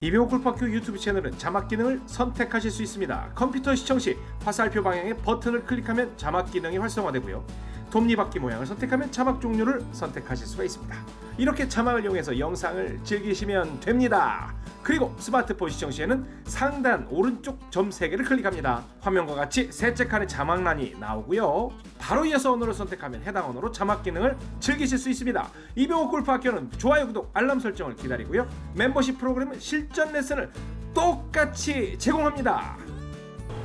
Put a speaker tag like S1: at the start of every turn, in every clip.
S1: 이병호 골프학교 유튜브 채널은 자막 기능을 선택하실 수 있습니다. 컴퓨터 시청 시 화살표 방향의 버튼을 클릭하면 자막 기능이 활성화되고요. 톱니바퀴 모양을 선택하면 자막 종류를 선택하실 수가 있습니다. 이렇게 자막을 이용해서 영상을 즐기시면 됩니다. 그리고 스마트폰 시청 시에는 상단 오른쪽 점 3개를 클릭합니다. 화면과 같이 셋째 칸에 자막란이 나오고요. 바로 이어서 언어를 선택하면 해당 언어로 자막 기능을 즐기실 수 있습니다. 이병호 골프 학교는 좋아요, 구독, 알람 설정을 기다리고요. 멤버십 프로그램은 실전 레슨을 똑같이 제공합니다.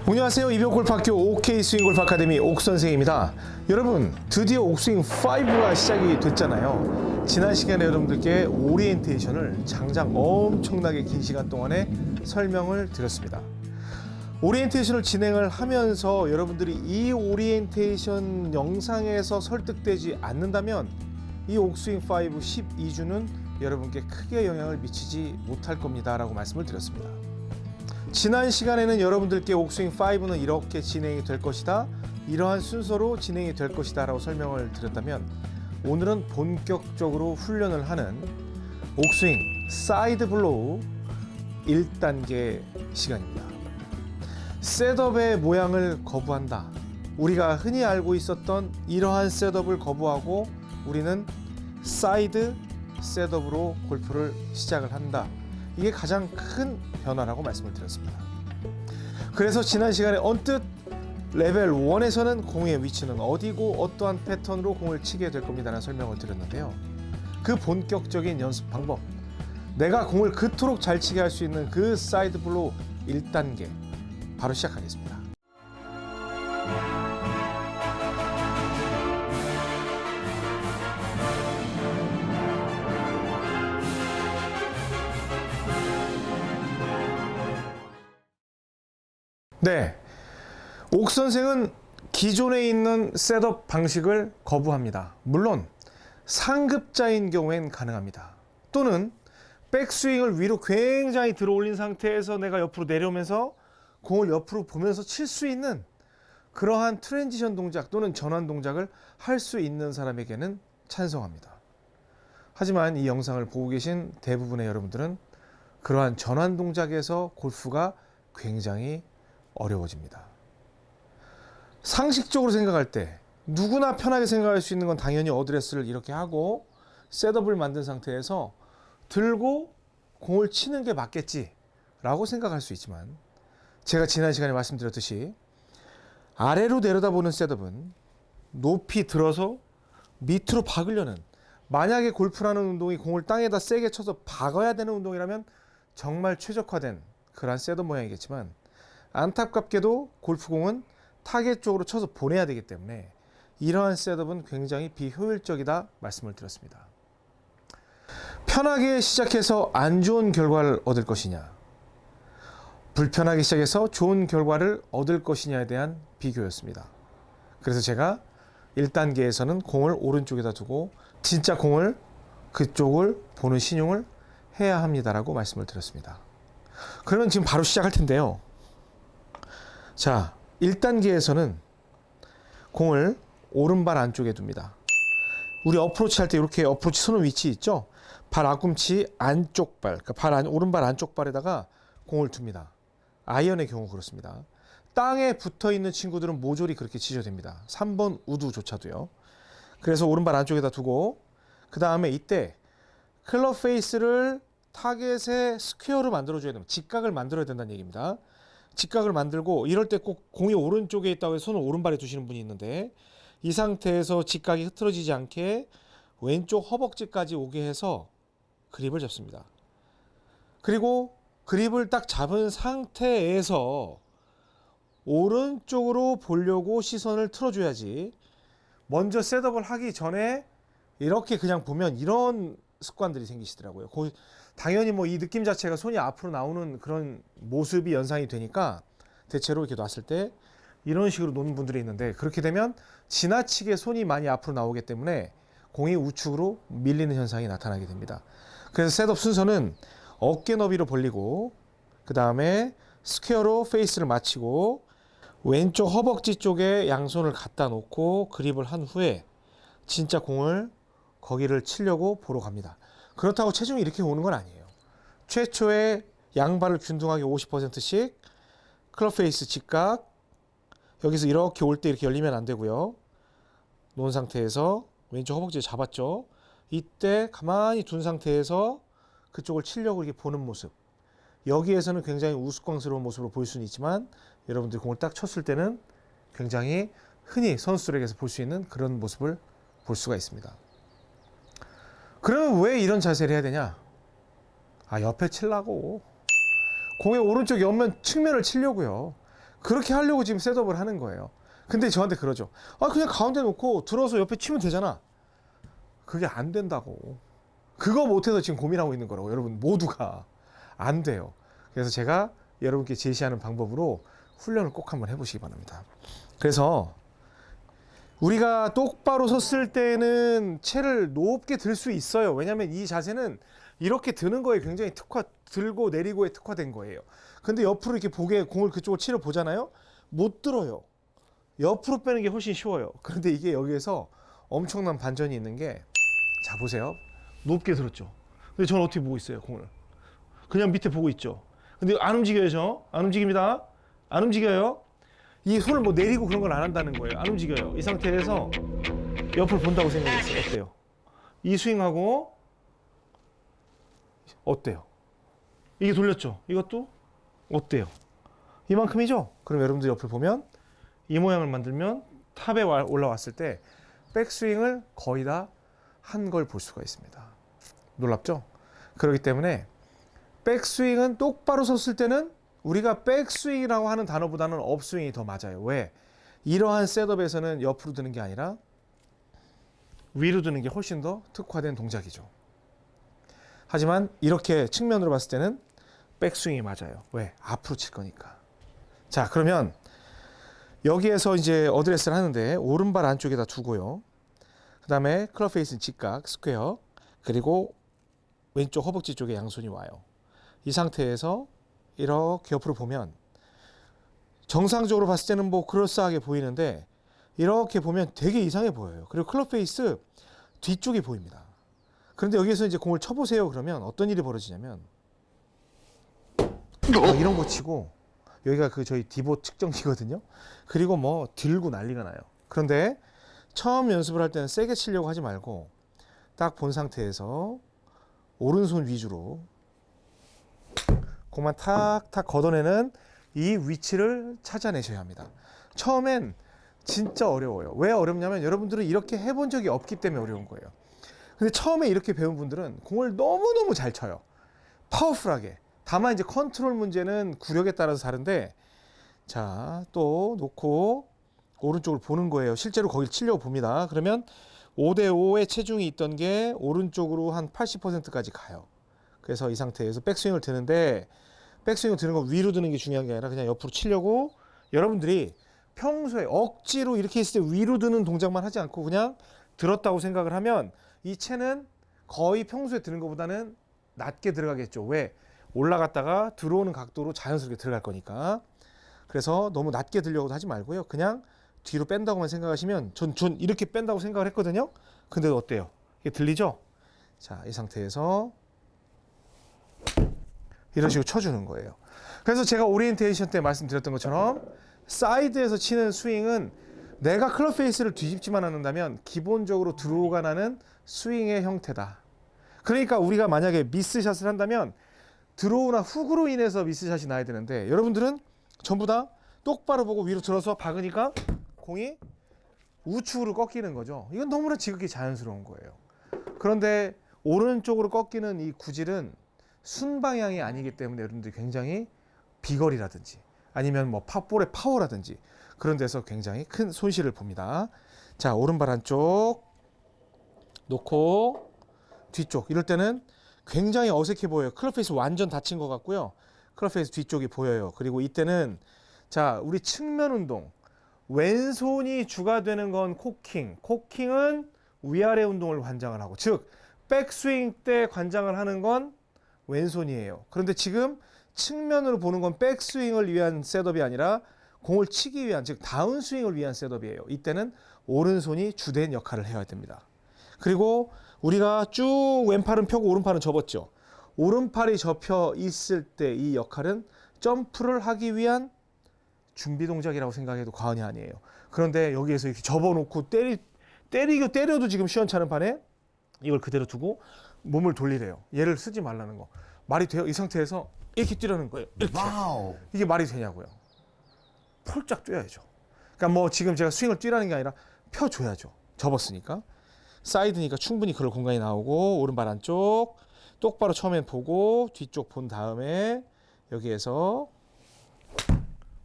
S2: 안녕하세요. 이병골프학교 OK 스윙 골프 아카데미 옥 선생입니다. 여러분, 드디어 옥스윙 5가 시작이 됐잖아요. 지난 시간에 여러분들께 오리엔테이션을 장장 엄청나게 긴 시간 동안에 설명을 드렸습니다. 오리엔테이션을 진행을 하면서 여러분들이 이 오리엔테이션 영상에서 설득되지 않는다면 이 옥스윙 5 12주는 여러분께 크게 영향을 미치지 못할 겁니다라고 말씀을 드렸습니다. 지난 시간에는 여러분들께 옥스윙 5는 이렇게 진행이 될 것이다. 이러한 순서로 진행이 될 것이다 라고 설명을 드렸다면 오늘은 본격적으로 훈련을 하는 옥스윙 사이드 블로우 1단계 시간입니다. 셋업의 모양을 거부한다. 우리가 흔히 알고 있었던 이러한 셋업을 거부하고 우리는 사이드 셋업으로 골프를 시작을 한다. 이게 가장 큰 변화라고 말씀을 드렸습니다. 그래서 지난 시간에 언뜻 레벨 1에서는 공의 위치는 어디고 어떠한 패턴으로 공을 치게 될 겁니다라는 설명을 드렸는데요. 그 본격적인 연습 방법, 내가 공을 그토록 잘 치게 할 수 있는 그 사이드 블로 1단계 바로 시작하겠습니다. 네. 옥 선생은 기존에 있는 셋업 방식을 거부합니다. 물론 상급자인 경우엔 가능합니다. 또는 백스윙을 위로 굉장히 들어 올린 상태에서 내가 옆으로 내려오면서 공을 옆으로 보면서 칠 수 있는 그러한 트랜지션 동작 또는 전환 동작을 할 수 있는 사람에게는 찬성합니다. 하지만 이 영상을 보고 계신 대부분의 여러분들은 그러한 전환 동작에서 골프가 굉장히 어려워집니다. 상식적으로 생각할 때 누구나 편하게 생각할 수 있는 건 당연히 어드레스를 이렇게 하고 셋업을 만든 상태에서 들고 공을 치는 게 맞겠지라고 생각할 수 있지만 제가 지난 시간에 말씀드렸듯이 아래로 내려다보는 셋업은 높이 들어서 밑으로 박으려는 만약에 골프라는 운동이 공을 땅에다 세게 쳐서 박아야 되는 운동이라면 정말 최적화된 그런 셋업 모양이겠지만 안타깝게도 골프공은 타겟 쪽으로 쳐서 보내야 되기 때문에 이러한 셋업은 굉장히 비효율적이다 말씀을 드렸습니다. 편하게 시작해서 안 좋은 결과를 얻을 것이냐, 불편하게 시작해서 좋은 결과를 얻을 것이냐에 대한 비교였습니다. 그래서 제가 1단계에서는 공을 오른쪽에다 두고 진짜 공을 그쪽을 보는 신용을 해야 합니다라고 말씀을 드렸습니다. 그러면 지금 바로 시작할 텐데요. 자, 1단계에서는 공을 오른발 안쪽에 둡니다. 우리 어프로치 할 때 이렇게 어프로치 서는 위치 있죠? 발 앞꿈치 안쪽 발, 그러니까 발 안, 오른발 안쪽 발에다가 공을 둡니다. 아이언의 경우 그렇습니다. 땅에 붙어 있는 친구들은 모조리 그렇게 치셔야 됩니다. 3번 우두조차도요. 그래서 오른발 안쪽에다 두고 그 다음에 이때 클럽 페이스를 타겟의 스퀘어로 만들어줘야 됩니다. 직각을 만들어야 된다는 얘기입니다. 직각을 만들고 이럴 때 꼭 공이 오른쪽에 있다고 해서 손을 오른발에 두시는 분이 있는데 이 상태에서 직각이 흐트러지지 않게 왼쪽 허벅지까지 오게 해서 그립을 잡습니다. 그리고 그립을 딱 잡은 상태에서 오른쪽으로 보려고 시선을 틀어줘야지 먼저 셋업을 하기 전에 이렇게 그냥 보면 이런 습관들이 생기시더라고요. 고- 당연히 뭐 이 느낌 자체가 손이 앞으로 나오는 그런 모습이 연상이 되니까 대체로 이렇게 놨을 때 이런 식으로 놓는 분들이 있는데 그렇게 되면 지나치게 손이 많이 앞으로 나오기 때문에 공이 우측으로 밀리는 현상이 나타나게 됩니다. 그래서 셋업 순서는 어깨 너비로 벌리고 그 다음에 스퀘어로 페이스를 맞추고 왼쪽 허벅지 쪽에 양손을 갖다 놓고 그립을 한 후에 진짜 공을 거기를 치려고 보러 갑니다. 그렇다고 체중이 이렇게 오는 건 아니에요. 최초의 양발을 균등하게 50%씩 클럽 페이스 직각 여기서 이렇게 올 때 이렇게 열리면 안 되고요. 놓은 상태에서 왼쪽 허벅지 잡았죠. 이때 가만히 둔 상태에서 그쪽을 치려고 이렇게 보는 모습. 여기에서는 굉장히 우스꽝스러운 모습으로 보일 수는 있지만 여러분들이 공을 딱 쳤을 때는 굉장히 흔히 선수들에게서 볼 수 있는 그런 모습을 볼 수가 있습니다. 그러면 왜 이런 자세를 해야 되냐? 아, 옆에 치려고. 공의 오른쪽 옆면 측면을 치려고요. 그렇게 하려고 지금 셋업을 하는 거예요. 근데 저한테 그러죠. 아, 그냥 가운데 놓고 들어서 옆에 치면 되잖아. 그게 안 된다고. 그거 못해서 지금 고민하고 있는 거라고. 여러분 모두가. 안 돼요. 그래서 제가 여러분께 제시하는 방법으로 훈련을 꼭 한번 해보시기 바랍니다. 그래서 우리가 똑바로 섰을 때는 채를 높게 들 수 있어요. 왜냐하면 이 자세는 이렇게 드는 거에 굉장히 특화 들고 내리고에 특화된 거예요. 근데 옆으로 이렇게 보게 공을 그쪽으로 치러 보잖아요. 못 들어요. 옆으로 빼는 게 훨씬 쉬워요. 그런데 이게 여기에서 엄청난 반전이 있는 게 자 보세요. 높게 들었죠. 근데 저는 어떻게 보고 있어요, 공을? 그냥 밑에 보고 있죠. 근데 안 움직여요, 저. 안 움직입니다. 안 움직여요. 이 손을 뭐 내리고 그런 걸 안 한다는 거예요. 안 움직여요. 이 상태에서 옆을 본다고 생각했어요. 어때요? 이 스윙하고 어때요? 이게 돌렸죠? 이것도 어때요? 이만큼이죠? 그럼 여러분들 옆을 보면 이 모양을 만들면 탑에 와- 올라왔을 때 백스윙을 거의 다 한 걸 볼 수가 있습니다. 놀랍죠? 그렇기 때문에 백스윙은 똑바로 섰을 때는 우리가 백스윙이라고 하는 단어보다는 업스윙이 더 맞아요. 왜? 이러한 셋업에서는 옆으로 드는 게 아니라 위로 드는 게 훨씬 더 특화된 동작이죠. 하지만 이렇게 측면으로 봤을 때는 백스윙이 맞아요. 왜? 앞으로 칠 거니까. 자, 그러면 여기에서 이제 어드레스를 하는데 오른발 안쪽에다 두고요. 그 다음에 클럽 페이스는 직각, 스퀘어, 그리고 왼쪽 허벅지 쪽에 양손이 와요. 이 상태에서 이렇게 옆으로 보면 정상적으로 봤을 때는 뭐 그럴싸하게 보이는데 이렇게 보면 되게 이상해 보여요. 그리고 클럽 페이스 뒤쪽이 보입니다. 그런데 여기서 이제 공을 쳐보세요. 그러면 어떤 일이 벌어지냐면 뭐 이런 거 치고 여기가 그 저희 디보 측정기거든요. 그리고 뭐 들고 난리가 나요. 그런데 처음 연습을 할 때는 세게 치려고 하지 말고 딱 본 상태에서 오른손 위주로 공만 탁탁 걷어내는 이 위치를 찾아내셔야 합니다. 처음엔 진짜 어려워요. 왜 어렵냐면 여러분들은 이렇게 해본 적이 없기 때문에 어려운 거예요. 근데 처음에 이렇게 배운 분들은 공을 너무너무 잘 쳐요. 파워풀하게. 다만 이제 컨트롤 문제는 구력에 따라서 다른데 자, 또 놓고 오른쪽을 보는 거예요. 실제로 거길 치려고 봅니다. 그러면 5대 5의 체중이 있던 게 오른쪽으로 한 80%까지 가요. 그래서 이 상태에서 백스윙을 드는데 백스윙을 드는 건 위로 드는 게 중요한 게 아니라 그냥 옆으로 치려고 여러분들이 평소에 억지로 이렇게 있을 때 위로 드는 동작만 하지 않고 그냥 들었다고 생각을 하면 이 채는 거의 평소에 드는 것보다는 낮게 들어가겠죠. 왜? 올라갔다가 들어오는 각도로 자연스럽게 들어갈 거니까. 그래서 너무 낮게 들려고 하지 말고요. 그냥 뒤로 뺀다고만 생각하시면 전, 전 이렇게 뺀다고 생각을 했거든요. 근데 어때요? 이게 들리죠? 자, 이 상태에서 이런 식으로 쳐주는 거예요. 그래서 제가 오리엔테이션 때 말씀드렸던 것처럼 사이드에서 치는 스윙은 내가 클럽 페이스를 뒤집지만 않는다면 기본적으로 드로우가 나는 스윙의 형태다. 그러니까 우리가 만약에 미스샷을 한다면 드로우나 훅으로 인해서 미스샷이 나야 되는데 여러분들은 전부 다 똑바로 보고 위로 들어서 박으니까 공이 우측으로 꺾이는 거죠. 이건 너무나 지극히 자연스러운 거예요. 그런데 오른쪽으로 꺾이는 이 구질은 순방향이 아니기 때문에 여러분들이 굉장히 비거리라든지 아니면 뭐 팝볼의 파워라든지 그런 데서 굉장히 큰 손실을 봅니다. 자, 오른발 한쪽 놓고 뒤쪽 이럴 때는 굉장히 어색해 보여요. 클럽 페이스 완전 닫힌 것 같고요. 클럽 페이스 뒤쪽이 보여요. 그리고 이때는 자, 우리 측면 운동 왼손이 주가 되는 건 코킹. 코킹은 위아래 운동을 관장을 하고 즉 백스윙 때 관장을 하는 건 왼손이에요. 그런데 지금 측면으로 보는 건 백스윙을 위한 셋업이 아니라 공을 치기 위한 즉 다운스윙을 위한 셋업이에요. 이때는 오른손이 주된 역할을 해야 됩니다. 그리고 우리가 쭉 왼팔은 펴고 오른팔은 접었죠. 오른팔이 접혀 있을 때 이 역할은 점프를 하기 위한 준비 동작이라고 생각해도 과언이 아니에요. 그런데 여기에서 이렇게 접어놓고 때리 때리고 때려도 지금 시원찮은 판에 이걸 그대로 두고 몸을 돌리래요. 얘를 쓰지 말라는 거. 말이 돼요? 이 상태에서 이렇게 뛰라는 거예요. 이렇게. 이게 말이 되냐고요. 폴짝 뛰어야죠. 그러니까 뭐 지금 제가 스윙을 뛰라는 게 아니라 펴줘야죠. 접었으니까. 사이드니까 충분히 그럴 공간이 나오고 오른발 안쪽 똑바로 처음엔 보고 뒤쪽 본 다음에 여기에서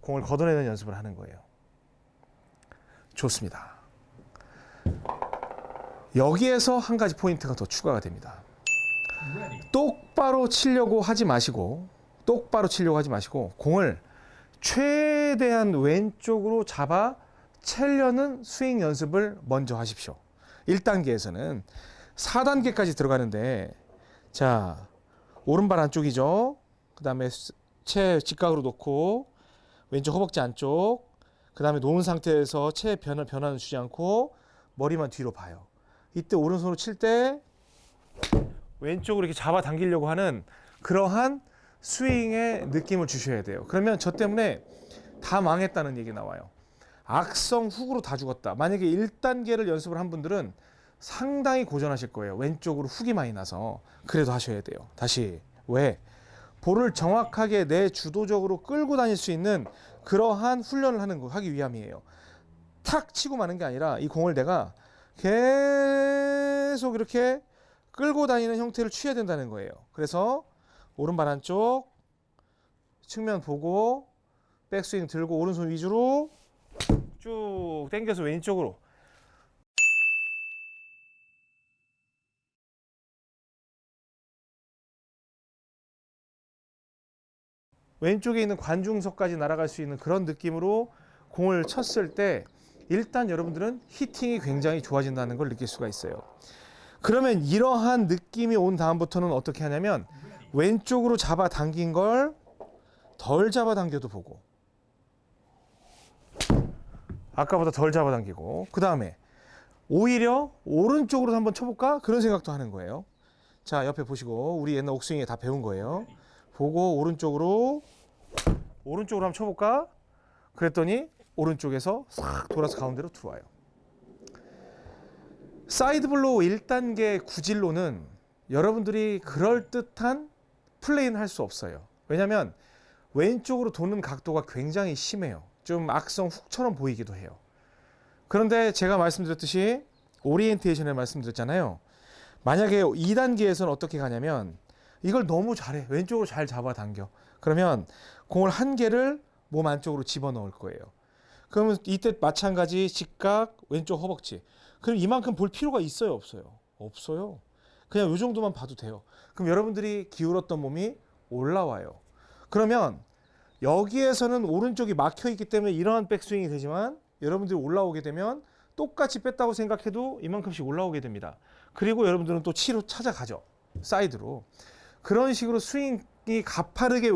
S2: 공을 걷어내는 연습을 하는 거예요. 좋습니다. 여기에서 한 가지 포인트가 더 추가가 됩니다. 똑바로 치려고 하지 마시고 똑바로 치려고 하지 마시고 공을 최대한 왼쪽으로 잡아 채려는 스윙 연습을 먼저 하십시오. 1단계에서는 4단계까지 들어가는데 자 오른발 안쪽이죠. 그 다음에 채 직각으로 놓고 왼쪽 허벅지 안쪽 그 다음에 놓은 상태에서 채 변화, 변화는 주지 않고 머리만 뒤로 봐요. 이때 오른손으로 칠 때 왼쪽으로 이렇게 잡아 당기려고 하는 그러한 스윙의 느낌을 주셔야 돼요. 그러면 저 때문에 다 망했다는 얘기 나와요. 악성 훅으로 다 죽었다. 만약에 1단계를 연습을 한 분들은 상당히 고전하실 거예요. 왼쪽으로 훅이 많이 나서 그래도 하셔야 돼요. 다시 왜? 볼을 정확하게 내 주도적으로 끌고 다닐 수 있는 그러한 훈련을 하는 거 하기 위함이에요. 탁 치고 마는 게 아니라 이 공을 내가 계속 이렇게 끌고 다니는 형태를 취해야 된다는 거예요. 그래서 오른발 한쪽 측면 보고 백스윙 들고 오른손 위주로 쭉 당겨서 왼쪽으로 왼쪽에 있는 관중석까지 날아갈 수 있는 그런 느낌으로 공을 쳤을 때 일단 여러분들은 히팅이 굉장히 좋아진다는 걸 느낄 수가 있어요. 그러면 이러한 느낌이 온 다음부터는 어떻게 하냐면 왼쪽으로 잡아 당긴 걸 덜 잡아 당겨도 보고 아까보다 덜 잡아 당기고 그 다음에 오히려 오른쪽으로 한번 쳐볼까 그런 생각도 하는 거예요. 자 옆에 보시고 우리 옛날 옥스윙에 다 배운 거예요. 보고 오른쪽으로 오른쪽으로 한번 쳐볼까 그랬더니 오른쪽에서 싹 돌아서 가운데로 들어와요. 사이드 블로우 1단계 구질로는 여러분들이 그럴듯한 플레이는 할 수 없어요. 왜냐하면 왼쪽으로 도는 각도가 굉장히 심해요. 좀 악성 훅처럼 보이기도 해요. 그런데 제가 말씀드렸듯이 오리엔테이션에 말씀드렸잖아요. 만약에 2단계에서는 어떻게 가냐면 이걸 너무 잘해. 왼쪽으로 잘 잡아 당겨. 그러면 공을 한 개를 몸 안쪽으로 집어넣을 거예요. 그러면 이때 마찬가지 직각 왼쪽 허벅지. 그럼 이만큼 볼 필요가 있어요, 없어요? 없어요. 그냥 이 정도만 봐도 돼요. 그럼 여러분들이 기울었던 몸이 올라와요. 그러면 여기에서는 오른쪽이 막혀 있기 때문에 이러한 백스윙이 되지만 여러분들이 올라오게 되면 똑같이 뺐다고 생각해도 이만큼씩 올라오게 됩니다. 그리고 여러분들은 또 치로 찾아가죠. 사이드로. 그런 식으로 스윙이 가파르게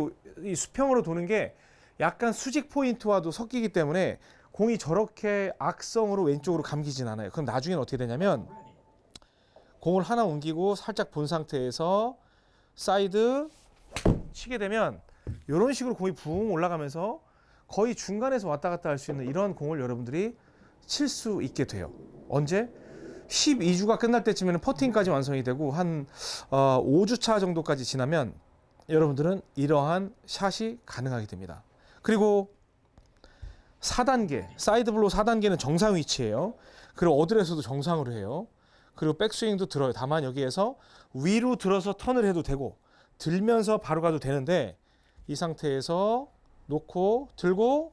S2: 이 수평으로 도는 게 약간 수직 포인트와도 섞이기 때문에 공이 저렇게 악성으로 왼쪽으로 감기진 않아요. 그럼 나중에는 어떻게 되냐면 공을 하나 옮기고 살짝 본 상태에서 사이드 치게 되면 이런 식으로 공이 붕 올라가면서 거의 중간에서 왔다 갔다 할 수 있는 이런 공을 여러분들이 칠 수 있게 돼요. 언제? 12주가 끝날 때쯤에는 퍼팅까지 완성이 되고 한 어, 5주차 정도까지 지나면 여러분들은 이러한 샷이 가능하게 됩니다. 그리고 4단계, 사이드 블로 4단계는 정상 위치예요. 그리고 어드레스도 정상으로 해요. 그리고 백스윙도 들어요. 다만 여기에서 위로 들어서 턴을 해도 되고 들면서 바로 가도 되는데 이 상태에서 놓고 들고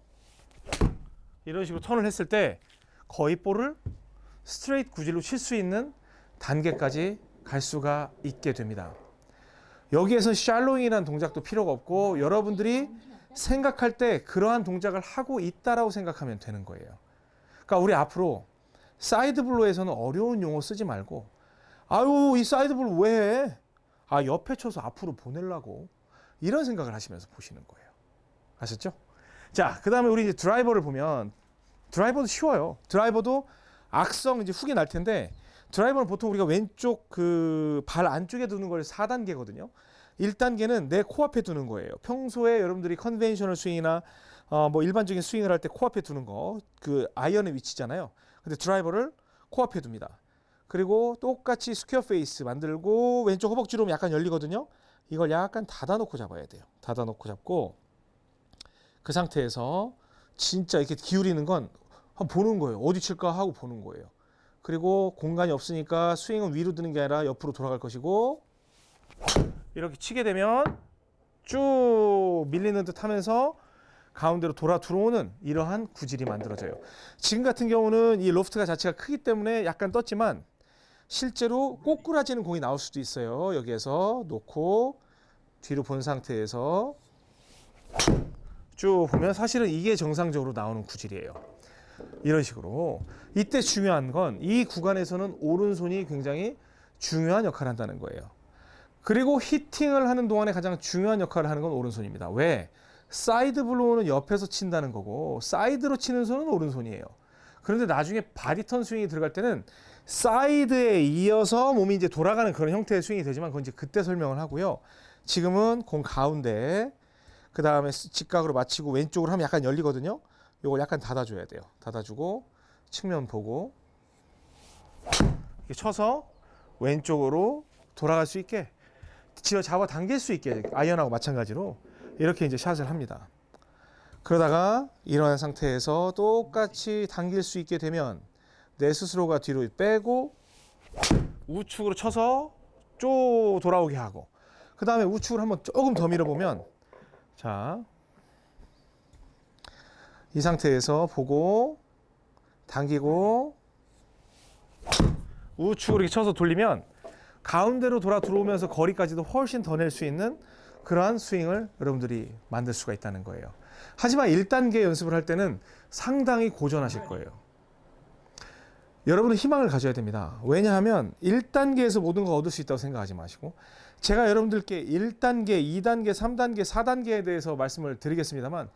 S2: 이런 식으로 턴을 했을 때 거의 볼을 스트레이트 구질로 칠 수 있는 단계까지 갈 수가 있게 됩니다. 여기에서 샬로잉이라는 동작도 필요가 없고 여러분들이 생각할 때 그러한 동작을 하고 있다라고 생각하면 되는 거예요. 그러니까 우리 앞으로 사이드 블로에서는 어려운 용어 쓰지 말고 아유 이 사이드 블로 왜 해? 아 옆에 쳐서 앞으로 보내려고 이런 생각을 하시면서 보시는 거예요. 아셨죠? 자, 그 다음에 우리 이제 드라이버를 보면 드라이버도 쉬워요. 드라이버도 악성 이제 훅이 날 텐데 드라이버는 보통 우리가 왼쪽 그 발 안쪽에 두는 걸 4단계거든요. 1단계는 내 코앞에 두는 거예요. 평소에 여러분들이 컨벤셔널 스윙이나 어, 뭐 일반적인 스윙을 할 때 코앞에 두는 거, 그 아이언의 위치잖아요. 근데 드라이버를 코앞에 둡니다. 그리고 똑같이 스퀘어 페이스 만들고 왼쪽 허벅지로 약간 열리거든요. 이걸 약간 닫아놓고 잡아야 돼요. 닫아놓고 잡고 그 상태에서 진짜 이렇게 기울이는 건 보는 거예요. 어디 칠까 하고 보는 거예요. 그리고 공간이 없으니까 스윙은 위로 드는 게 아니라 옆으로 돌아갈 것이고 이렇게 치게 되면 쭉 밀리는 듯 하면서 가운데로 돌아 들어오는 이러한 구질이 만들어져요. 지금 같은 경우는 이 로프트가 자체가 크기 때문에 약간 떴지만 실제로 꼬꾸라지는 공이 나올 수도 있어요. 여기에서 놓고 뒤로 본 상태에서 쭉 보면 사실은 이게 정상적으로 나오는 구질이에요. 이런 식으로 이때 중요한 건 이 구간에서는 오른손이 굉장히 중요한 역할을 한다는 거예요. 그리고 히팅을 하는 동안에 가장 중요한 역할을 하는 건 오른손입니다. 왜? 사이드 블로우는 옆에서 친다는 거고 사이드로 치는 손은 오른손이에요. 그런데 나중에 바리턴 스윙이 들어갈 때는 사이드에 이어서 몸이 이제 돌아가는 그런 형태의 스윙이 되지만 그건 이제 그때 설명을 하고요. 지금은 공 가운데 그 다음에 직각으로 맞히고 왼쪽으로 하면 약간 열리거든요. 요걸 약간 닫아줘야 돼요. 닫아주고 측면 보고 쳐서 왼쪽으로 돌아갈 수 있게 지어 잡아 당길 수 있게 아이언하고 마찬가지로 이렇게 이제 샷을 합니다. 그러다가 일어난 상태에서 똑같이 당길 수 있게 되면 내 스스로가 뒤로 빼고 우측으로 쳐서 쭉 돌아오게 하고 그 다음에 우측으로 한번 조금 더 밀어보면 자, 이 상태에서 보고 당기고 우측으로 이렇게 쳐서 돌리면 가운데로 돌아 들어오면서 거리까지도 훨씬 더 낼 수 있는 그러한 스윙을 여러분들이 만들 수가 있다는 거예요. 하지만 1단계 연습을 할 때는 상당히 고전하실 거예요. 여러분은 희망을 가져야 됩니다. 왜냐하면 1단계에서 모든 걸 얻을 수 있다고 생각하지 마시고 제가 여러분들께 1단계, 2단계, 3단계, 4단계에 대해서 말씀을 드리겠습니다만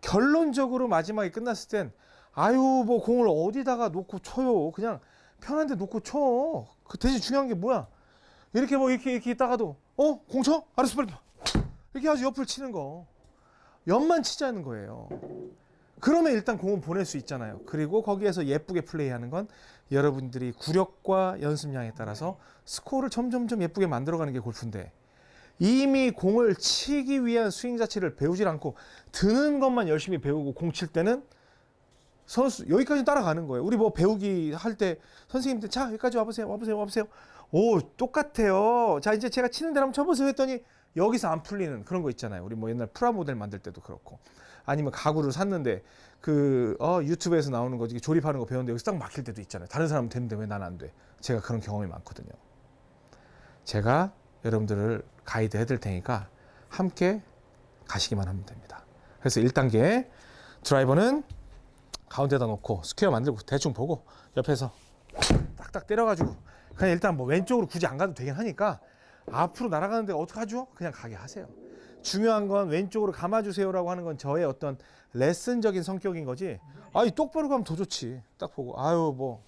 S2: 결론적으로 마지막에 끝났을 땐 아유 뭐 공을 어디다가 놓고 쳐요. 그냥 편한 데 놓고 쳐. 그 대신 중요한 게 뭐야? 이렇게 뭐 이렇게 이렇게 있다가도 어? 공 쳐? 알았어 빨리 봐. 이렇게 아주 옆을 치는 거. 옆만 치자는 거예요. 그러면 일단 공은 보낼 수 있잖아요. 그리고 거기에서 예쁘게 플레이하는 건 여러분들이 구력과 연습량에 따라서 스코어를 점점점 예쁘게 만들어가는 게 골프인데 이미 공을 치기 위한 스윙 자체를 배우질 않고 드는 것만 열심히 배우고 공 칠 때는 선수 여기까지 따라가는 거예요. 우리 뭐 배우기 할 때 선생님들 자 여기까지 와보세요, 와보세요, 와보세요. 오 똑같아요. 자 이제 제가 치는 대로 한번 쳐보세요 했더니 여기서 안 풀리는 그런 거 있잖아요. 우리 뭐 옛날 프라모델 만들 때도 그렇고 아니면 가구를 샀는데 그 어, 유튜브에서 나오는 거 조립하는 거 배웠는데 여기서 딱 막힐 때도 있잖아요. 다른 사람은 되는데 왜 난 안 돼? 제가 그런 경험이 많거든요. 제가 여러분들을 가이드 해드릴 테니까 함께 가시기만 하면 됩니다. 그래서 1단계 드라이버는 가운데다 놓고 스퀘어 만들고 대충 보고 옆에서 딱딱 때려가지고 그냥 일단 뭐 왼쪽으로 굳이 안 가도 되긴 하니까 앞으로 날아가는데 어떡하죠? 그냥 가게 하세요. 중요한 건 왼쪽으로 감아주세요라고 하는 건 저의 어떤 레슨적인 성격인 거지. 아이 똑바로 가면 더 좋지. 딱 보고 아유 뭐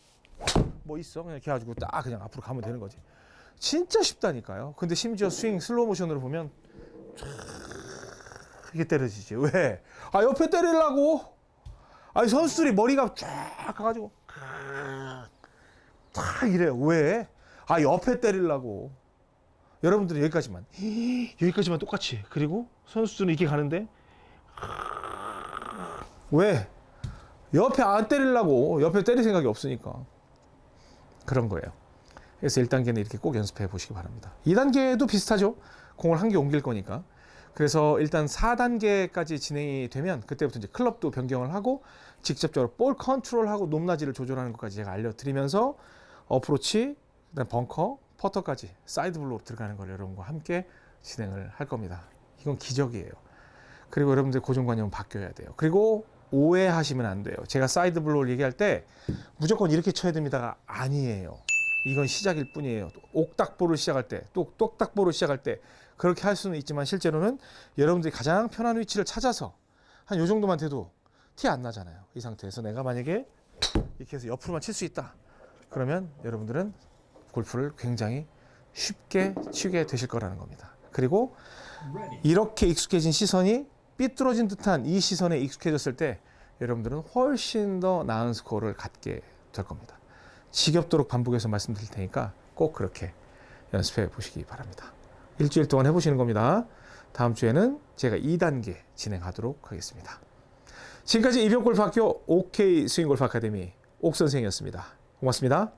S2: 뭐 있어 그냥 이렇게 해가지고 딱 그냥 앞으로 가면 되는 거지. 진짜 쉽다니까요. 근데 심지어 스윙 슬로우 모션으로 보면 촤 이게 때려지지. 왜? 아 옆에 때리려고. 아니 선수들이 머리가 쫙 가가지고 탁 이래요. 왜? 아 옆에 때리려고. 여러분들은 여기까지만 여기까지만 똑같이 그리고 선수들은 이렇게 가는데 왜? 옆에 안 때리려고 옆에 때릴 생각이 없으니까 그런 거예요. 그래서 1단계는 이렇게 꼭 연습해 보시기 바랍니다. 2단계도 비슷하죠. 공을 한 개 옮길 거니까. 그래서 일단 4단계까지 진행이 되면 그때부터 이제 클럽도 변경을 하고 직접적으로 볼 컨트롤하고 높낮이를 조절하는 것까지 제가 알려드리면서 어프로치, 그다음 벙커, 퍼터까지 사이드 블로로 들어가는 걸 여러분과 함께 진행을 할 겁니다. 이건 기적이에요. 그리고 여러분들 고정관념은 바뀌어야 돼요. 그리고 오해하시면 안 돼요. 제가 사이드 블로우를 얘기할 때 무조건 이렇게 쳐야 됩니다가 아니에요. 이건 시작일 뿐이에요. 옥닥보를 시작할 때, 또 똑딱보를 시작할 때 그렇게 할 수는 있지만 실제로는 여러분들이 가장 편한 위치를 찾아서 한 요 정도만 돼도 티 안 나잖아요. 이 상태에서 내가 만약에 이렇게 해서 옆으로만 칠 수 있다. 그러면 여러분들은 골프를 굉장히 쉽게 치게 되실 거라는 겁니다. 그리고 이렇게 익숙해진 시선이 삐뚤어진 듯한 이 시선에 익숙해졌을 때 여러분들은 훨씬 더 나은 스코어를 갖게 될 겁니다. 지겹도록 반복해서 말씀드릴 테니까 꼭 그렇게 연습해 보시기 바랍니다. 일주일 동안 해보시는 겁니다. 다음 주에는 제가 2단계 진행하도록 하겠습니다. 지금까지 이병골프학교 OK 스윙골프 아카데미 옥 선생이었습니다. 고맙습니다.